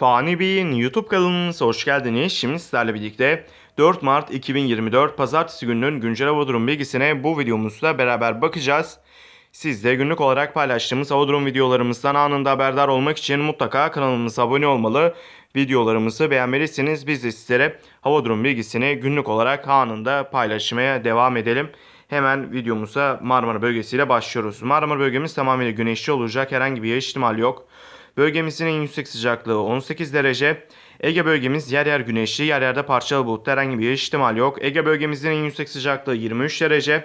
Fani Bey'in YouTube kanalımıza hoş geldiniz. Şimdi sizlerle birlikte 4 Mart 2024 Pazartesi gününün güncel hava durum bilgisine bu videomuzda beraber bakacağız. Siz de günlük olarak paylaştığımız hava durum videolarımızdan anında haberdar olmak için mutlaka kanalımıza abone olmalı. Videolarımızı beğenmelisiniz. Biz de sizlere hava durum bilgisini günlük olarak anında paylaşmaya devam edelim. Hemen videomuza Marmara bölgesiyle başlıyoruz. Marmara bölgemiz tamamıyla güneşli olacak. Herhangi bir yağış ihtimali yok. Bölgemizin en yüksek sıcaklığı 18 derece. Ege bölgemiz yer yer güneşli, yer yerde parçalı bulutlu herhangi bir yağış ihtimali yok. Ege bölgemizin en yüksek sıcaklığı 23 derece.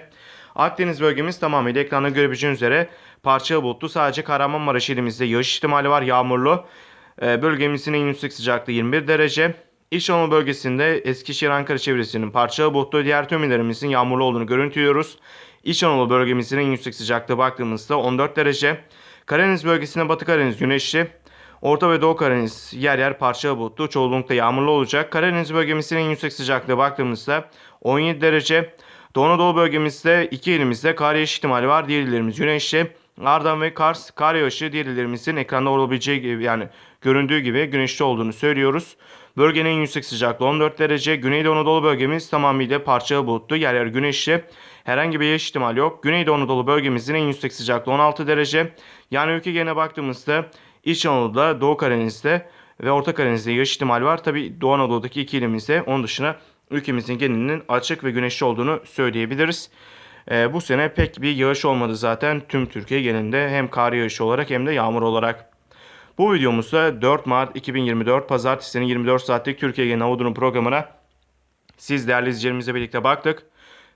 Akdeniz bölgemiz tamamıyla ekranda görebileceğiniz üzere parçalı bulutlu. Sadece Kahramanmaraş ilimizde yağış ihtimali var, yağmurlu. Ee, bölgemizin en yüksek sıcaklığı 21 derece. İç Anadolu bölgesinde Eskişehir Ankara çevresinin parçalı bulutlu diğer tüm illerimizin yağmurlu olduğunu görüntülüyoruz. İç Anadolu bölgemizin en yüksek sıcaklığı baktığımızda 14 derece. Karadeniz bölgesinde Batı Karadeniz güneşli. Orta ve Doğu Karadeniz yer yer parçalı bulutlu, çoğunlukla yağmurlu olacak. Karadeniz bölgemizin en yüksek sıcaklığı baktığımızda 17 derece. Doğu Anadolu bölgemizde iki ilimizde kar yağış ihtimali var. Diğer illerimiz güneşli. Ardahan ve Kars kar yağışı diğer illerimizin ekranda olabileceği gibi yani göründüğü gibi güneşli olduğunu söylüyoruz. Bölgenin en yüksek sıcaklığı 14 derece. Güneydoğu Anadolu bölgemiz tamamıyla parçalı bulutlu. Yer yer güneşli. Herhangi bir yağış ihtimali yok. Güneydoğu Anadolu bölgemizin en yüksek sıcaklığı 16 derece. Yani ülke geneline baktığımızda İç Anadolu'da, Doğu Karadeniz'de ve Orta Karadeniz'de yağış ihtimali var. Tabi Doğu Anadolu'daki iki ilimizde onun dışına ülkemizin genelinin açık ve güneşli olduğunu söyleyebiliriz. Ee, bu sene pek bir yağış olmadı zaten tüm Türkiye genelinde hem kar yağışı olarak hem de yağmur olarak. Bu videomuzda 4 Mart 2024 Pazartesi'nin 24 saatlik Türkiye Genel Hava Durumu programına siz değerli izleyicilerimizle birlikte baktık.